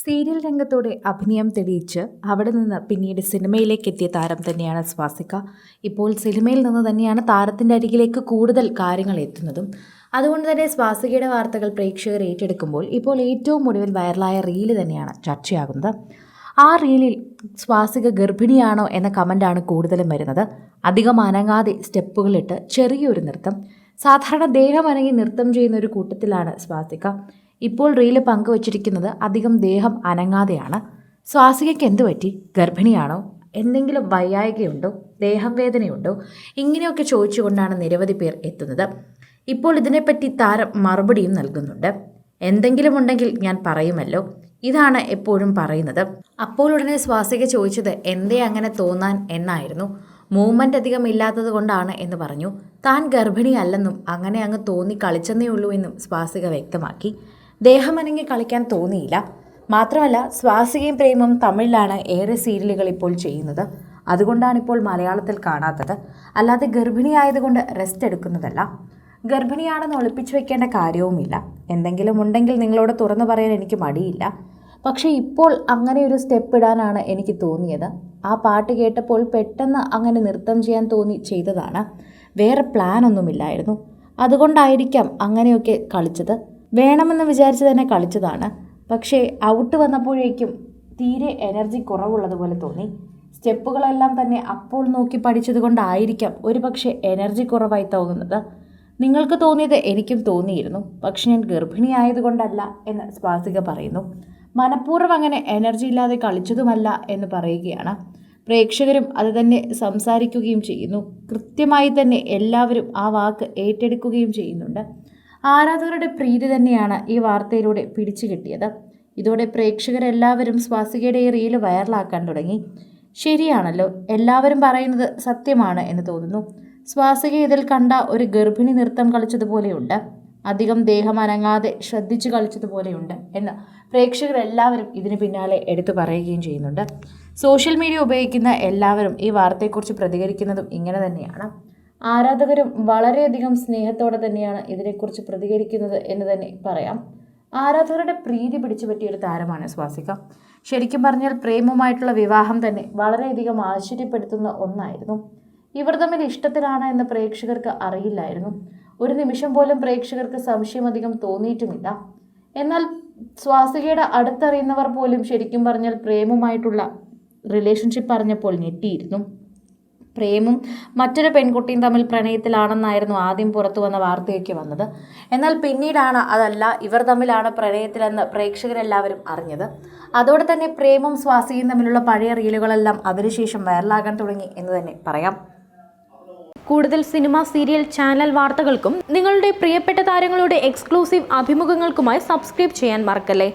Serial രംഗത്തോടെ അഭിനയം തെളിയിച്ച് അവിടെ നിന്ന് പിന്നീട് സിനിമയിലേക്ക് എത്തിയ താരം തന്നെയാണ് സ്വാസിക. ഇപ്പോൾ സിനിമയിൽ നിന്ന് തന്നെയാണ് താരത്തിന്റെ അരികിലേക്ക് കൂടുതൽ കാര്യങ്ങൾ എത്തുന്നതും. അതുകൊണ്ട് തന്നെ സ്വാസികയുടെ വാർത്തകൾ പ്രേക്ഷകർ ഏറ്റെടുക്കുമ്പോൾ ഇപ്പോൾ ഏറ്റവും ഒടുവിൽ വൈറലായ റീൽ തന്നെയാണ് ചർച്ചയാകുന്നത്. ആ റീലിൽ സ്വാസിക ഗർഭിണിയാണോ എന്ന കമന്റാണ് കൂടുതലും വരുന്നത്. അധികം അനങ്ങാതെ സ്റ്റെപ്പുകളിട്ട് ചെറിയൊരു നൃത്തം. സാധാരണ ദേഹമനങ്ങി നൃത്തം ചെയ്യുന്ന ഒരു കൂട്ടത്തിലാണ് സ്വാസിക. ഇപ്പോൾ റീൽ പങ്കുവച്ചിരിക്കുന്നത് അധികം ദേഹം അനങ്ങാതെയാണ്. സ്വാസികയ്ക്ക് എന്തു പറ്റി? ഗർഭിണിയാണോ? എന്തെങ്കിലും വയ്യായികയുണ്ടോ? ദേഹം വേദനയുണ്ടോ ഇങ്ങനെയൊക്കെ ചോദിച്ചുകൊണ്ടാണ് നിരവധി പേർ എത്തുന്നത്. ഇപ്പോൾ ഇതിനെപ്പറ്റി താരം മറുപടിയും നൽകുന്നുണ്ട്. എന്തെങ്കിലും ഉണ്ടെങ്കിൽ ഞാൻ പറയുമല്ലോ. ഇതാണ് എപ്പോഴും പറയുന്നത്. അപ്പോൾ ഉടനെ സ്വാസിക ചോദിച്ചത് എന്തേ അങ്ങനെ തോന്നാൻ എന്നായിരുന്നു. മൂവ്മെന്റ് അധികം ഇല്ലാത്തത് കൊണ്ടാണ് എന്ന് പറഞ്ഞു. താൻ ഗർഭിണിയല്ലെന്നും അങ്ങനെ അങ്ങ് തോന്നി കളിച്ചെന്നേ ഉള്ളൂ എന്നും സ്വാസിക വ്യക്തമാക്കി. ദേഹമനങ്ങി കളിക്കാൻ തോന്നിയില്ല. മാത്രമല്ല സ്വാസികയും പ്രേമം തമിഴിലാണ് ഏറെ സീരിയലുകൾ ഇപ്പോൾ ചെയ്യുന്നത്. അതുകൊണ്ടാണ് ഇപ്പോൾ മലയാളത്തിൽ കാണാത്തത്. അല്ലാതെ ഗർഭിണിയായതുകൊണ്ട് റെസ്റ്റ് എടുക്കുന്നതല്ല. ഗർഭിണിയാണെന്ന് ഒളിപ്പിച്ചു വെക്കേണ്ട കാര്യവുമില്ല. എന്തെങ്കിലും ഉണ്ടെങ്കിൽ നിങ്ങളോട് തുറന്നു പറയാൻ എനിക്ക് മടിയില്ല. പക്ഷേ ഇപ്പോൾ അങ്ങനെ ഒരു സ്റ്റെപ്പ് ഇടാനാണ് എനിക്ക് തോന്നിയത്. ആ പാട്ട് കേട്ടപ്പോൾ പെട്ടെന്ന് അങ്ങനെ നൃത്തം ചെയ്യാൻ തോന്നി ചെയ്തതാണ്. വേറെ പ്ലാൻ ഒന്നുമില്ലായിരുന്നു. അതുകൊണ്ടായിരിക്കാം അങ്ങനെയൊക്കെ കളിച്ചത്. വേണമെന്ന് വിചാരിച്ച് തന്നെ കളിച്ചതാണ്. പക്ഷേ ഔട്ട് വന്നപ്പോഴേക്കും തീരെ എനർജി കുറവുള്ളതുപോലെ തോന്നി. സ്റ്റെപ്പുകളെല്ലാം തന്നെ അപ്പോൾ നോക്കി പഠിച്ചത് കൊണ്ടായിരിക്കാം ഒരുപക്ഷെ എനർജി കുറവായി തോന്നുന്നത്. നിങ്ങൾക്ക് തോന്നിയത് എനിക്കും തോന്നിയിരുന്നു. പക്ഷെ ഞാൻ ഗർഭിണിയായതുകൊണ്ടല്ല എന്ന് സ്വാസിക പറയുന്നു. മനഃപൂർവം അങ്ങനെ എനർജി ഇല്ലാതെ കളിച്ചതുമല്ല എന്ന് പറയുകയാണ്. പ്രേക്ഷകരും അത് തന്നെ സംസാരിക്കുകയും ചെയ്യുന്നു. കൃത്യമായി തന്നെ എല്ലാവരും ആ വാക്ക് ഏറ്റെടുക്കുകയും ചെയ്യുന്നുണ്ട്. ആരാധകരുടെ പ്രീതി തന്നെയാണ് ഈ വാർത്തയിലൂടെ പിടിച്ചു കിട്ടിയത്. ഇതോടെ പ്രേക്ഷകരെല്ലാവരും സ്വാസികയുടെ ഈ റീൽ വൈറലാക്കാൻ തുടങ്ങി. ശരിയാണല്ലോ എല്ലാവരും പറയുന്നത് സത്യമാണ് എന്ന് തോന്നുന്നു. സ്വാസിക ഇതിൽ കണ്ട ഒരു ഗർഭിണി നൃത്തം കളിച്ചതുപോലെയുണ്ട്. അധികം ദേഹം അനങ്ങാതെ ശ്രദ്ധിച്ചു കളിച്ചതുപോലെയുണ്ട് എന്ന് പ്രേക്ഷകരെല്ലാവരും ഇതിന് പിന്നാലെ എടുത്തു പറയുകയും ചെയ്യുന്നുണ്ട്. സോഷ്യൽ മീഡിയ ഉപയോഗിക്കുന്ന എല്ലാവരും ഈ വാർത്തയെക്കുറിച്ച് പ്രതികരിക്കുന്നതും ഇങ്ങനെ തന്നെയാണ്. ആരാധകരും വളരെയധികം സ്നേഹത്തോടെ തന്നെയാണ് ഇതിനെക്കുറിച്ച് പ്രതികരിക്കുന്നത് എന്ന് തന്നെ പറയാം. ആരാധകരുടെ പ്രീതി പിടിച്ചു പറ്റിയൊരു താരമാണ് സ്വാസിക. ശരിക്കും പറഞ്ഞാൽ പ്രേമമായിട്ടുള്ള വിവാഹം തന്നെ വളരെയധികം ആശ്ചര്യപ്പെടുത്തുന്ന ഒന്നായിരുന്നു. ഇവർ തമ്മിൽ ഇഷ്ടത്തിലാണ് എന്ന് പ്രേക്ഷകർക്ക് അറിയില്ലായിരുന്നു. ഒരു നിമിഷം പോലും പ്രേക്ഷകർക്ക് സംശയം അധികം തോന്നിയിട്ടുമില്ല. എന്നാൽ സ്വാസികയുടെ അടുത്തറിയുന്നവർ പോലും ശരിക്കും പറഞ്ഞാൽ പ്രേമമായിട്ടുള്ള റിലേഷൻഷിപ്പ് അറിഞ്ഞപ്പോൾ ഞെട്ടിയിരുന്നു. പ്രേമും മറ്റൊരു പെൺകുട്ടിയും തമ്മിൽ പ്രണയത്തിലാണെന്നായിരുന്നു ആദ്യം പുറത്തു വന്ന വാർത്തയൊക്കെ വന്നത്. എന്നാൽ പിന്നീടാണ് അതല്ല ഇവർ തമ്മിലാണ് പ്രണയത്തിലെന്ന് പ്രേക്ഷകരെല്ലാവരും അറിഞ്ഞത്. അതോടെ തന്നെ പ്രേമും സ്വാസിയും തമ്മിലുള്ള പഴയ റീലുകളെല്ലാം അതിനുശേഷം വൈറലാകാൻ തുടങ്ങി എന്ന് തന്നെ പറയാം. കൂടുതൽ സിനിമ സീരിയൽ ചാനൽ വാർത്തകൾക്കും നിങ്ങളുടെ പ്രിയപ്പെട്ട താരങ്ങളുടെ എക്സ്ക്ലൂസീവ് അഭിമുഖങ്ങൾക്കുമായി സബ്സ്ക്രൈബ് ചെയ്യാൻ മറക്കല്ലേ?